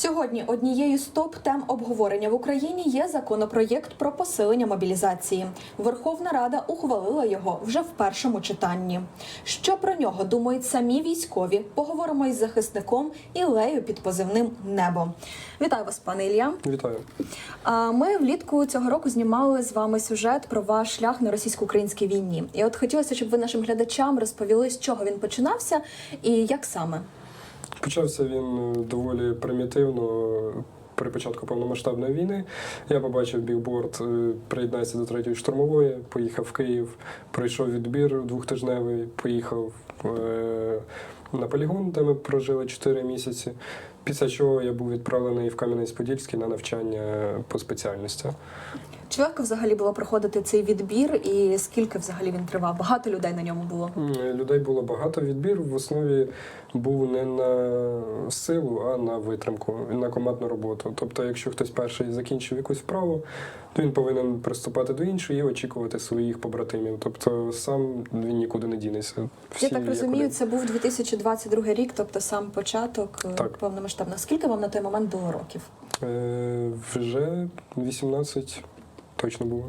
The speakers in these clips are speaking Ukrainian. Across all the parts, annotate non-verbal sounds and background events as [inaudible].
Сьогодні однією з топ тем обговорення в Україні є законопроєкт про посилення мобілізації. Верховна Рада ухвалила його вже в першому читанні. Що про нього думають самі військові? Поговоримо із захисником Ілею під позивним Небо. Вітаю вас, пане Ілля. Вітаю. Ми влітку цього року знімали з вами сюжет про ваш шлях на російсько-українській війні. І от хотілося, щоб ви нашим глядачам розповіли, з чого він починався і як саме. Почався він е, доволі примітивно. При початку повномасштабної війни я побачив білборд е, приєднайся до третьої штурмової, поїхав в Київ, пройшов відбір двохтижневий, поїхав е, на полігон, де ми прожили 4 місяці. Після чого я був відправлений в Кам'янець-Подільський на навчання по спеціальності. Чи легко взагалі було проходити цей відбір, і скільки взагалі він тривав? Багато людей на ньому було. Людей було багато. Відбір в основі був не на силу, а на витримку, на командну роботу. Тобто, якщо хтось перший закінчив якусь вправу, то він повинен приступати до іншої і очікувати своїх побратимів. Тобто сам він нікуди не дінеться. Всі Я так розумію, один. це був 2022 рік, тобто сам початок е, Так. повномасштабного. Скільки вам на той момент було років? Е, вже 18 точно було.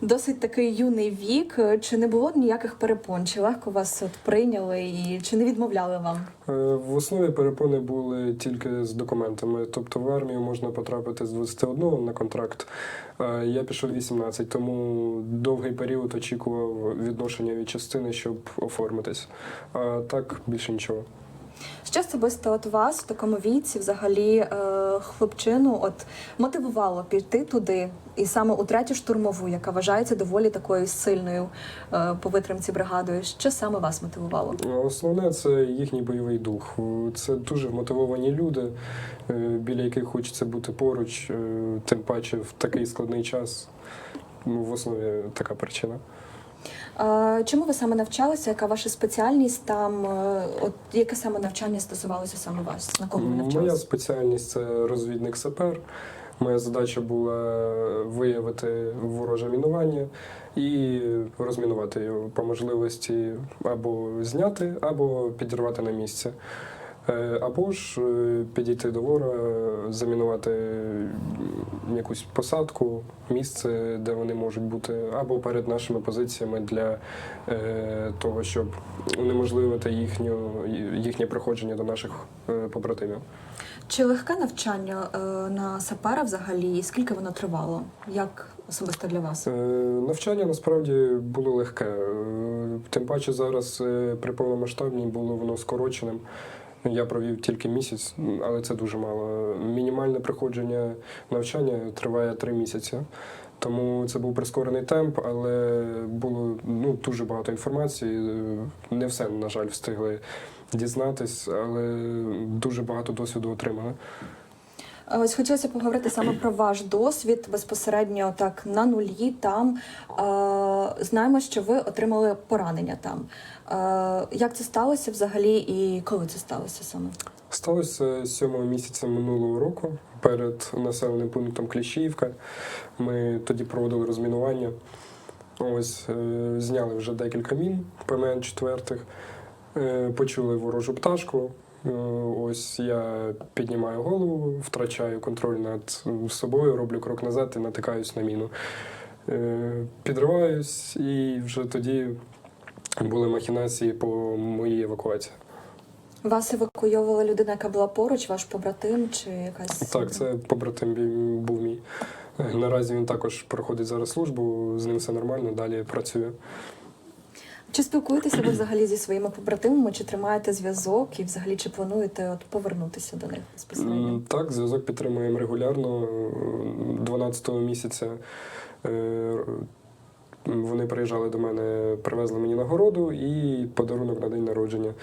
Досить такий юний вік. Чи не було ніяких перепон? Чи легко вас от прийняли і чи не відмовляли вам? Е, В основі перепони були тільки з документами. Тобто в армію можна потрапити з 21 на контракт. Е, Я пішов 18, тому довгий період очікував відношення від частини, щоб оформитись. А так більше нічого. Що особисто от вас в такому віці, взагалі, е, хлопчину, от мотивувало піти туди, і саме у третю штурмову, яка вважається доволі такою сильною е, по витримці бригадою. Що саме вас мотивувало? Основне це їхній бойовий дух. Це дуже вмотивовані люди, е, біля яких хочеться бути поруч, е, тим паче в такий складний час. Ну, в основі така причина. Чому ви саме навчалися? Яка ваша спеціальність там? Е, От яке саме навчання стосувалося саме вас? На кого ви Моя спеціальність це розвідник сапер. Моя задача була виявити вороже мінування і розмінувати його по можливості або зняти, або підірвати на місці. Е, Або ж е, підійти до вора, замінувати якусь посадку, місце, де вони можуть бути, або перед нашими позиціями для е, того, щоб унеможливити їхню, їхнє приходження до наших побратимів. Чи легке навчання на сапера взагалі? І скільки воно тривало? Як особисто для вас? Навчання насправді було легке. Тим паче зараз при повномасштабній було воно скороченим. Я провів тільки місяць, але це дуже мало. Мінімальне проходження навчання триває три місяці. Тому це був прискорений темп, але було ну, дуже багато інформації. Не все, на жаль, встигли дізнатись, але дуже багато досвіду отримали. Е, Ось хотілося поговорити саме про ваш досвід безпосередньо так на нулі. Там е, знаємо, що ви отримали поранення там. Е, як це сталося взагалі, і коли це сталося саме? Сталося 7 місяця минулого року перед населеним пунктом Кліщіївка. Ми тоді проводили розмінування. Ось зняли вже декілька мін ПМН четвертих, почули ворожу пташку. Е, Ось я піднімаю голову, втрачаю контроль над собою, роблю крок назад і натикаюсь на міну. Е, Підриваюсь, і вже тоді були махінації по моїй евакуації. Вас евакуйовувала людина, яка була поруч, ваш побратим чи якась Так, це побратим був мій. Е, Наразі він також проходить зараз службу, з ним все нормально, далі працює. Чи спілкуєтеся ви взагалі зі своїми побратимами? Чи тримаєте зв'язок і взагалі чи плануєте от повернутися до них безпосередньо? Так, зв'язок підтримуємо регулярно. 12-го місяця е, вони приїжджали до мене, привезли мені нагороду і подарунок на день народження.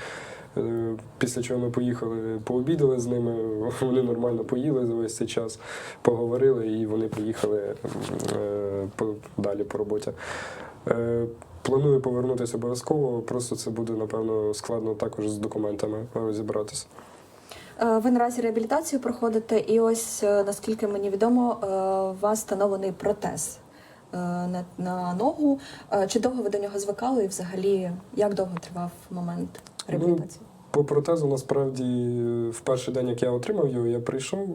Е, Після чого ми поїхали, пообідали з ними, [laughs] вони нормально поїли за весь цей час, поговорили і вони поїхали е, далі по роботі. Планую повернутися обов'язково, просто це буде, напевно, складно також з документами розібратися. Е, Ви наразі реабілітацію проходите, і ось е, наскільки мені відомо, е, у вас встановлений протез на, на ногу. Чи довго ви до нього звикали, і взагалі як довго тривав момент реабілітації? По протезу насправді в перший день, як я отримав його, я прийшов,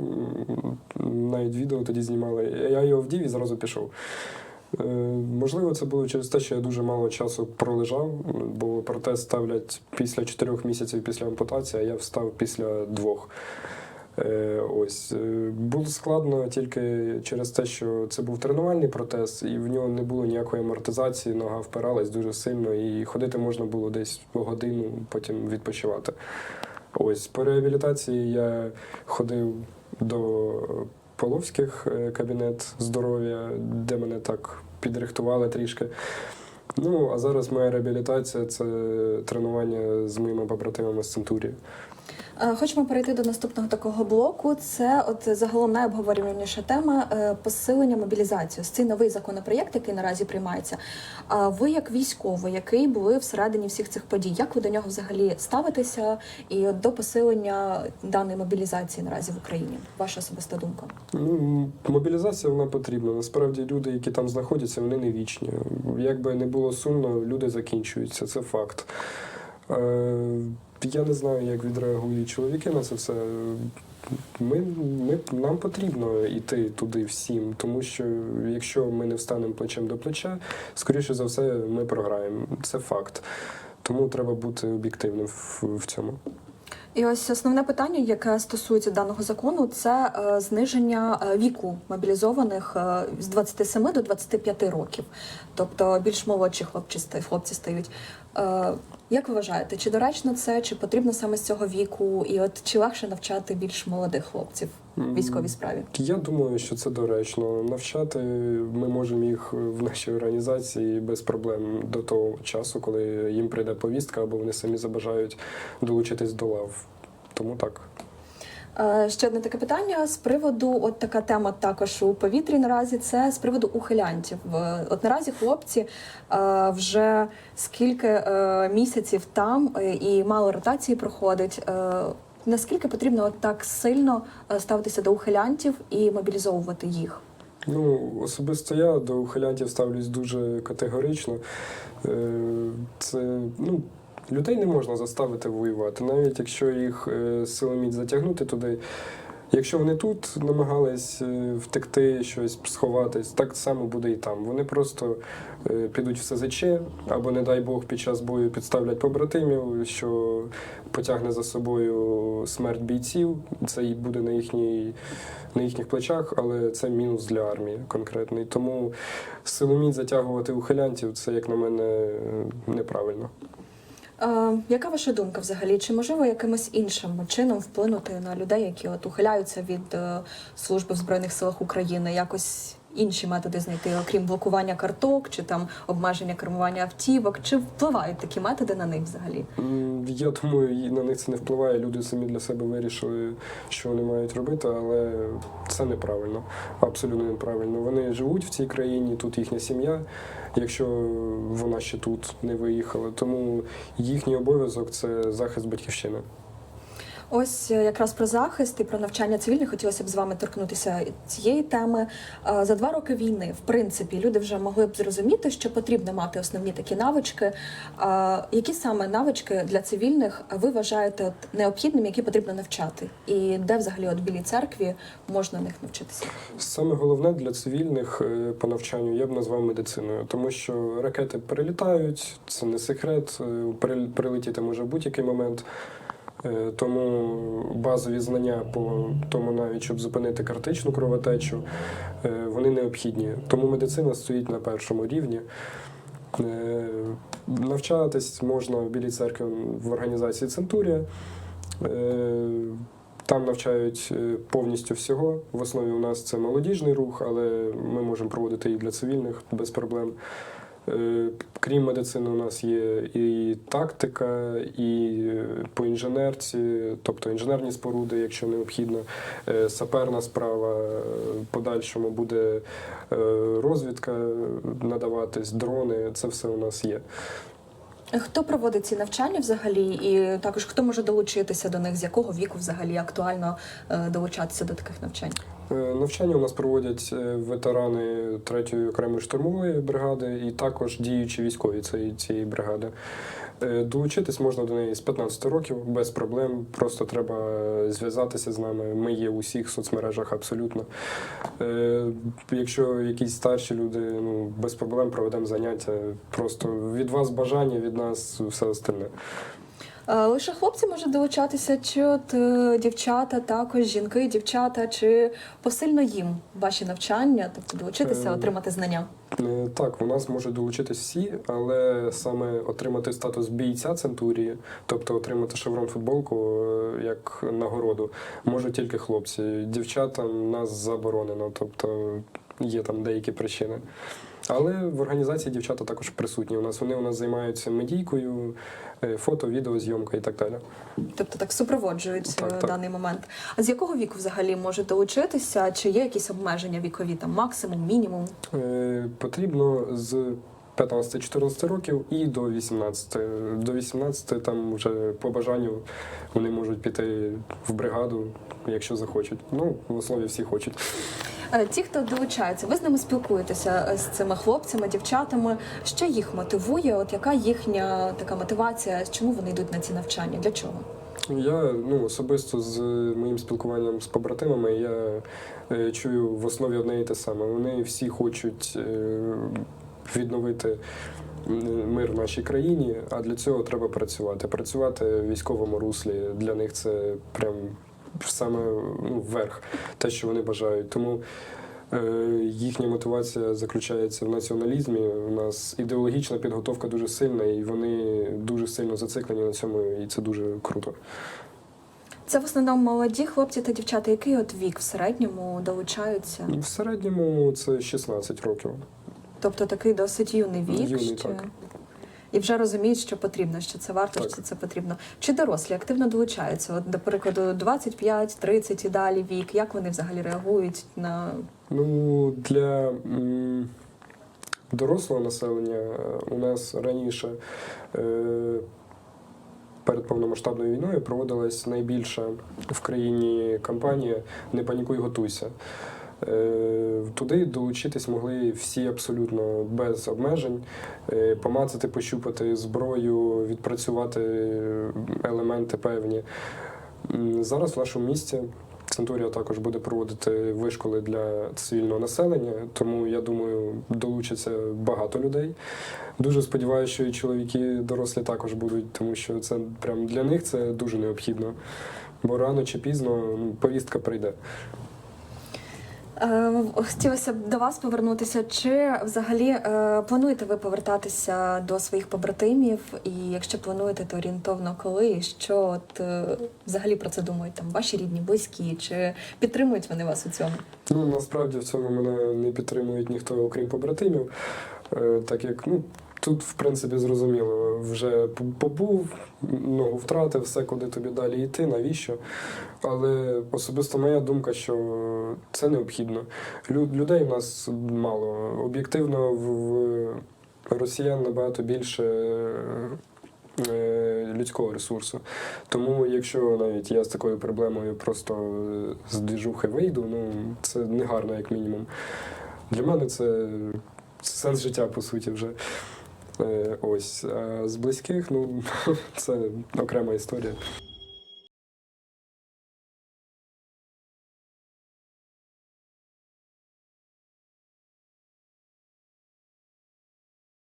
навіть відео тоді знімали. Я його вдів і зразу пішов. Е, Можливо, це було через те, що я дуже мало часу пролежав, бо протез ставлять після чотирьох місяців після ампутації, а я встав після двох. Е, Ось Е, було складно тільки через те, що це був тренувальний протез, і в нього не було ніякої амортизації, нога впиралась дуже сильно, і ходити можна було десь годину, потім відпочивати. Ось по реабілітації я ходив до Половських е, кабінет здоров'я, де мене так підрихтували трішки. Ну, а зараз моя реабілітація це тренування з моїми побратимами з Центурії. Е, Хочемо перейти до наступного такого блоку. Це от загалом найобговорюваніша тема е, посилення мобілізації. Цей новий законопроєкт, який наразі приймається. А ви, як військовий, який були всередині всіх цих подій, як ви до нього взагалі ставитеся і до посилення даної мобілізації наразі в Україні? Ваша особиста думка? Ну, мобілізація вона потрібна. Насправді люди, які там знаходяться, вони не вічні. Як би не було сумно, люди закінчуються, це факт. Я не знаю, як відреагують чоловіки на це все. Ми, ми, нам потрібно йти туди всім, тому що якщо ми не встанемо плечем до плеча, скоріше за все, ми програємо. Це факт. Тому треба бути об'єктивним в, в цьому. І ось основне питання, яке стосується даного закону, це е, зниження е, віку мобілізованих е, з 27 до 25 років, тобто більш молодші хлопці, хлопці стають. Як ви вважаєте, чи доречно це, чи потрібно саме з цього віку, і от чи легше навчати більш молодих хлопців в військовій справі? Я думаю, що це доречно. Навчати ми можемо їх в нашій організації без проблем до того часу, коли їм прийде повістка, або вони самі забажають долучитись до лав. Тому так. Е, Ще одне таке питання з приводу, от така тема також у повітрі наразі. Це з приводу ухилянтів. Е, От наразі хлопці е, вже скільки місяців там і мало ротації проходить. Наскільки потрібно от так сильно ставитися до ухилянтів і мобілізовувати їх? Ну, особисто я до ухилянтів ставлюсь дуже категорично. Це ну, людей не можна заставити воювати, навіть якщо їх е, силоміць затягнути туди. Якщо вони тут намагались е, втекти, щось сховатись, так само буде і там. Вони просто е, підуть в СЗЧ, або, не дай Бог, під час бою підставлять побратимів, що потягне за собою смерть бійців. Це і буде на їхній на їхніх плечах, але це мінус для армії конкретний. Тому силоміць затягувати ухилянтів це, як на мене, неправильно. Е, яка ваша думка взагалі? Чи можливо якимось іншим чином вплинути на людей, які от ухиляються від е, служби в збройних силах України? Якось інші методи знайти, окрім блокування карток чи там обмеження кермування автівок? Чи впливають такі методи на них взагалі? Я думаю, і на них це не впливає. Люди самі для себе вирішили, що вони мають робити, але це неправильно, абсолютно неправильно. Вони живуть в цій країні, тут їхня сім'я, якщо вона ще тут не виїхала. Тому їхній обов'язок це захист батьківщини. Ось е, якраз про захист і про навчання цивільних хотілося б з вами торкнутися цієї теми. Е, За два роки війни, в принципі, люди вже могли б зрозуміти, що потрібно мати основні такі навички. Е, Які саме навички для цивільних ви вважаєте от необхідними, які потрібно навчати? І де взагалі от в білій церкві можна них навчитися? Саме головне для цивільних по навчанню я б назвав медициною, тому що ракети перелітають, це не секрет. Прилетіти може будь-який момент. Е, Тому базові знання по тому, навіть щоб зупинити картичну кровотечу, е, вони необхідні. Тому медицина стоїть на першому рівні. Е, Навчатись можна в Білій церкві в організації Центурія. Там навчають повністю всього. В основі у нас це молодіжний рух, але ми можемо проводити і для цивільних без проблем. Е, Крім медицини, у нас є і тактика, і е, по інженерці, тобто інженерні споруди, якщо необхідно, Е, саперна справа, подальшому буде розвідка надаватись, дрони, це все у нас є. Хто проводить ці навчання взагалі, і також хто може долучитися до них, з якого віку взагалі актуально долучатися до таких навчань? Е, Навчання у нас проводять е, ветерани 3-ї окремої штурмової бригади і також діючі військові цієї, цієї бригади. Е, Долучитись можна до неї з 15 років без проблем. Просто треба зв'язатися з нами. Ми є у всіх соцмережах абсолютно. Якщо якісь старші люди, ну без проблем проведемо заняття. Просто від вас бажання, від нас все остальне. Е, Лише хлопці можуть долучатися, чи от е, дівчата, також жінки, дівчата, чи посильно їм ваші навчання, тобто долучитися, Е, отримати знання. Так, у нас можуть долучитись всі, але саме отримати статус бійця Центурії, тобто отримати шеврон футболку як нагороду, можуть тільки хлопці. Дівчатам нас заборонено, тобто є там деякі причини. Але в організації дівчата також присутні. У нас вони у нас займаються медійкою, е, фото, відео, зйомкою і так далі. Тобто так супроводжують Так, е, так. даний момент. А з якого віку взагалі можуть долучитися? Чи є якісь обмеження вікові, там максимум, мінімум? Е, Потрібно з 15-14 років і до 18. До 18 там вже по бажанню вони можуть піти в бригаду, якщо захочуть. Ну, в основі всі хочуть. Е, Ті, хто долучається, ви з ними спілкуєтеся е, з цими хлопцями, дівчатами. Що їх мотивує? От яка їхня така мотивація? Чому вони йдуть на ці навчання? Для чого? Я ну особисто з моїм спілкуванням з побратимами я е, чую в основі одне і те саме. Вони всі хочуть е, відновити мир в нашій країні, а для цього треба працювати. Працювати в військовому руслі для них це прям саме ну, верх, те, що вони бажають. Тому е, їхня мотивація заключається в націоналізмі. У нас ідеологічна підготовка дуже сильна, і вони дуже сильно зациклені на цьому, і це дуже круто. Це в основному молоді хлопці та дівчата. Який от вік в середньому долучаються? В середньому це 16 років. Тобто такий досить юний вік. Юний, так. І вже розуміють, що потрібно, що це варто, Так. що це потрібно. Чи дорослі активно долучаються? От, до прикладу, 25, 30 і далі вік. Як вони взагалі реагують на Ну, для дорослого населення е, у нас раніше е, перед повномасштабною війною проводилась найбільша в країні кампанія Не панікуй, готуйся. Е, Туди долучитись могли всі абсолютно без обмежень, Е, помацати, пощупати зброю, відпрацювати елементи певні. Зараз в нашому місті Центурія також буде проводити вишколи для цивільного населення, тому я думаю, долучиться багато людей. Дуже сподіваюся, що і чоловіки дорослі також будуть, тому що це прям для них це дуже необхідно. Бо рано чи пізно ну, повістка прийде. Е, Хотілося б до вас повернутися. Чи взагалі е, плануєте ви повертатися до своїх побратимів? І якщо плануєте, то орієнтовно коли? Що от е, взагалі про це думають там ваші рідні, близькі? Чи підтримують вони вас у цьому? Ну насправді в цьому мене не підтримують ніхто, окрім побратимів. Так як ну тут, в принципі, зрозуміло, вже побув, ногу втратив, все, куди тобі далі йти, навіщо. Але особисто моя думка, що це необхідно. Лю- Людей в нас мало. Об'єктивно, в росіян набагато більше. е, Людського ресурсу. Тому, якщо навіть я з такою проблемою просто з двіжухи вийду, ну це не гарно, як мінімум. Для мене це сенс життя, по суті, вже. Е, Ось. З близьких, ну, [laughs] це окрема історія.